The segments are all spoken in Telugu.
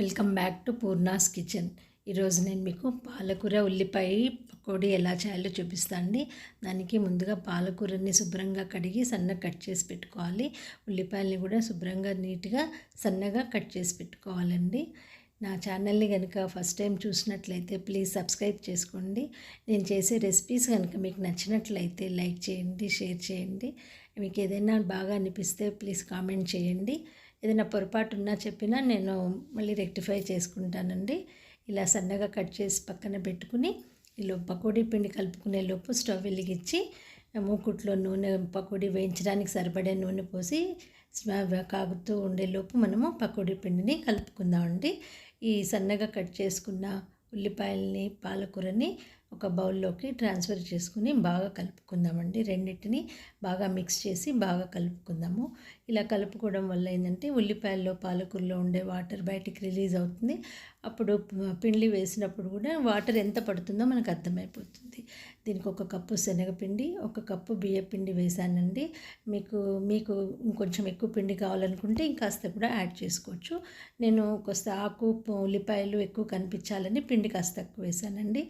Welcome back to Purna's kitchen. ఈరోజు నేను మీకు పాలకూర ఉల్లిపాయ పకోడీ ఎలా చేయాలో చూపిస్తాను అండి. దానికి ముందుగా పాలకూరని శుభ్రంగా కడిగి సన్నగా కట్ చేసి పెట్టుకోవాలి. ఉల్లిపాయలని కూడా శుభ్రంగా నీట్గా సన్నగా కట్ చేసి పెట్టుకోవాలండి. నా ఛానల్ని కనుక ఫస్ట్ టైం చూసినట్లయితే ప్లీజ్ సబ్స్క్రైబ్ చేసుకోండి. నేను చేసే రెసిపీస్ కనుక మీకు నచ్చినట్లయితే లైక్ చేయండి షేర్ చేయండి. మీకు ఏదైనా బాగా అనిపిస్తే ప్లీజ్ కామెంట్ చేయండి. ఏదైనా పొరపాటు ఉన్నా చెప్పినా నేను మళ్ళీ రెక్టిఫై చేసుకుంటానండి. ఇలా సన్నగా కట్ చేసి పక్కన పెట్టుకుని ఇలా పకోడీ పిండి కలుపుకునే లోపు స్టవ్ వెలిగించి మూకుట్లో నూనె పకోడీ వేయించడానికి సరిపడే నూనె పోసి కాగుతూ ఉండేలోపు మనము పకోడీ పిండిని కలుపుకుందామండి. ఈ సన్నగా కట్ చేసుకున్న ఉల్లిపాయల్ని పాలకూరని ఒక బౌల్లోకి ట్రాన్స్ఫర్ చేసుకుని బాగా కలుపుకుందామండి. రెండింటిని బాగా మిక్స్ చేసి బాగా కలుపుకుందాము. ఇలా కలుపుకోవడం వల్ల ఏంటంటే ఉల్లిపాయల్లో పాలకూరలో ఉండే వాటర్ బయటికి రిలీజ్ అవుతుంది. అప్పుడు పిండి వేసినప్పుడు కూడా వాటర్ ఎంత పడుతుందో మనకు అర్థమైపోతుంది. దీనికి ఒక కప్పు శనగపిండి ఒక కప్పు బియ్య పిండి వేసానండి. మీకు మీకు ఇంకొంచెం ఎక్కువ పిండి కావాలనుకుంటే ఇంకాస్త కూడా యాడ్ చేసుకోవచ్చు. నేను కొస్త ఆకు ఉల్లిపాయలు ఎక్కువ కనిపించాలని పిండి కాస్త తక్కువ వేసానండి.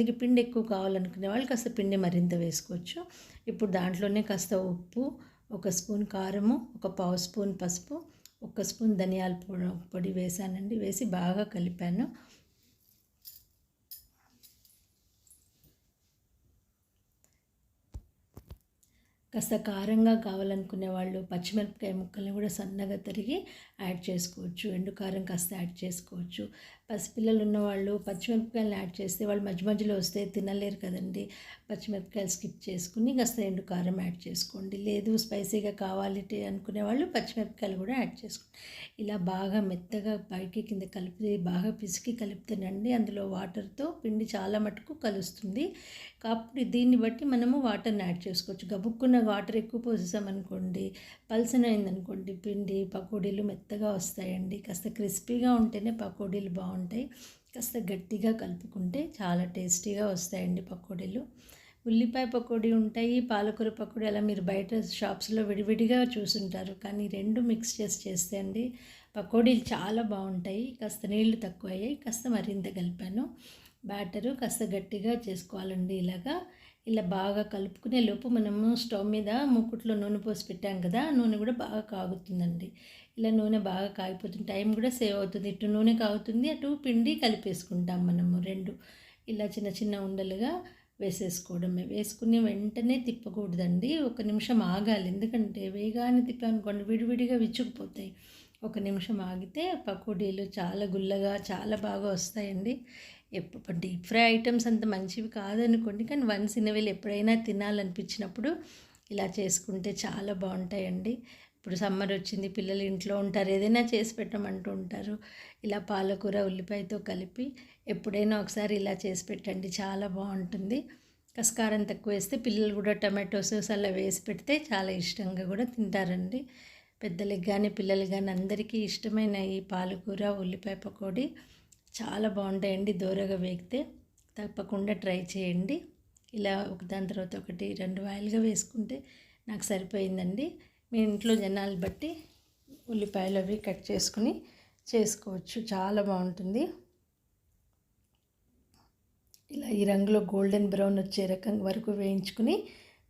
కొంతమందికి పిండి ఎక్కువ కావాలనుకునే వాళ్ళు కాస్త పిండి మరింత వేసుకోవచ్చు. ఇప్పుడు దాంట్లోనే కాస్త ఉప్పు ఒక స్పూన్ కారము ఒక పావు స్పూన్ పసుపు ఒక స్పూన్ ధనియాల పొడి పొడి వేసానండి. వేసి బాగా కలిపాను. కాస్త కారంగా కావాలనుకునే వాళ్ళు పచ్చిమిరపకాయ ముక్కల్ని కూడా సన్నగా తరిగి యాడ్ చేసుకోవచ్చు. ఎండు కారం కాస్త యాడ్ చేసుకోవచ్చు. పసిపిల్లలు ఉన్నవాళ్ళు పచ్చిమిరపకాయలు యాడ్ చేస్తే వాళ్ళు మధ్య మధ్యలో వస్తే తినలేరు కదండి. పచ్చిమిరపకాయలు స్కిప్ చేసుకుని కాస్త ఎండు కారం యాడ్ చేసుకోండి. లేదు స్పైసీగా కావాలి అనుకునే వాళ్ళు పచ్చిమిరపకాయలు కూడా యాడ్ చేసుకోండి. ఇలా బాగా మెత్తగా పైకి కింద కలిపి బాగా పిసికి కలిపితేనండి అందులో వాటర్తో పిండి చాలా మటుకు కలుస్తుంది. కాబట్టి దీన్ని బట్టి మనము వాటర్ని యాడ్ చేసుకోవచ్చు. గబుక్కున్న వాటర్ ఎక్కువ పోసేసామనుకోండి పల్సన్ అయిందనుకోండి పిండి పకోడీలు మెత్తగా వస్తాయండి. కాస్త క్రిస్పీగా ఉంటేనే పకోడీలు బాగుంటాయి. ఉంటాయి కాస్త గట్టిగా కలుపుకుంటే చాలా టేస్టీగా వస్తాయండి పకోడీలు. ఉల్లిపాయ పకోడీ ఉంటాయి పాలకూర పకోడీ అలా మీరు బయట షాప్స్లో విడివిడిగా చూసుంటారు. కానీ రెండు మిక్స్ చేసి చేస్తే అండి పకోడీలు చాలా బాగుంటాయి. కాస్త నీళ్ళు తక్కువ అయ్యాయి కాస్త మరింత కలిపాను. బ్యాటరు కాస్త గట్టిగా చేసుకోవాలండి ఇలాగా. ఇలా బాగా కలుపుకునే లోపు మనము స్టవ్ మీద ముక్కుట్లో నూనె పోసి పెట్టాం కదా నూనె కూడా బాగా కాగుతుందండి. ఇలా నూనె బాగా కాగిపోతుంది. టైం కూడా సేవ్ అవుతుంది. ఇటు నూనె కాగుతుంది అటు పిండి కలిపేసుకుంటాం మనము రెండు. ఇలా చిన్న చిన్న ఉండలుగా వేసేసుకోవడమే. వేసుకుని వెంటనే తిప్పకూడదండి. ఒక నిమిషం ఆగాలి. ఎందుకంటే వేగాన్ని తిప్పామనుకోండి విడివిడిగా విచ్చుకుపోతాయి. ఒక నిమిషం ఆగితే పకోడీలు చాలా గుల్లగా చాలా బాగా వస్తాయండి. ఎప్పుడు డీప్ ఫ్రై ఐటమ్స్ అంత మంచివి కాదనుకోండి కానీ వన్స్ ఇన్ వీళ్ళు ఎప్పుడైనా తినాలనిపించినప్పుడు ఇలా చేసుకుంటే చాలా బాగుంటాయండి. ఇప్పుడు సమ్మర్ వచ్చింది పిల్లలు ఇంట్లో ఉంటారు ఏదైనా చేసి పెట్టమంటూ ఉంటారు. ఇలా పాలకూర ఉల్లిపాయతో కలిపి ఎప్పుడైనా ఒకసారి ఇలా చేసి పెట్టండి చాలా బాగుంటుంది. కస్కారం తక్కువ వేస్తే పిల్లలు కూడా టమాటో సాస్ అలా వేసి పెడితే చాలా ఇష్టంగా కూడా తింటారండి. పెద్దలకి కానీ పిల్లలకి కానీ అందరికీ ఇష్టమైన ఈ పాలకూర ఉల్లిపాయ పకోడీ చాలా బాగుంటాయండి దూరగా వేగితే. తప్పకుండా ట్రై చేయండి. ఇలా ఒక దాని తర్వాత ఒకటి రెండు వాయిల్గా వేసుకుంటే నాకు సరిపోయిందండి. మీ ఇంట్లో జనాలు బట్టి ఉల్లిపాయలు అవి కట్ చేసుకుని చేసుకోవచ్చు. చాలా బాగుంటుంది. ఇలా ఈ రంగులో గోల్డెన్ బ్రౌన్ వచ్చే రకం వరకు వేయించుకుని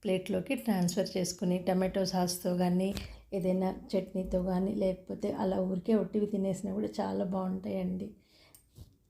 ప్లేట్లోకి ట్రాన్స్ఫర్ చేసుకుని టమాటో సాస్తో కానీ ఏదైనా చట్నీతో కానీ లేకపోతే అలా ఊరికే ఒట్టివి తినేసినా కూడా చాలా బాగుంటాయండి.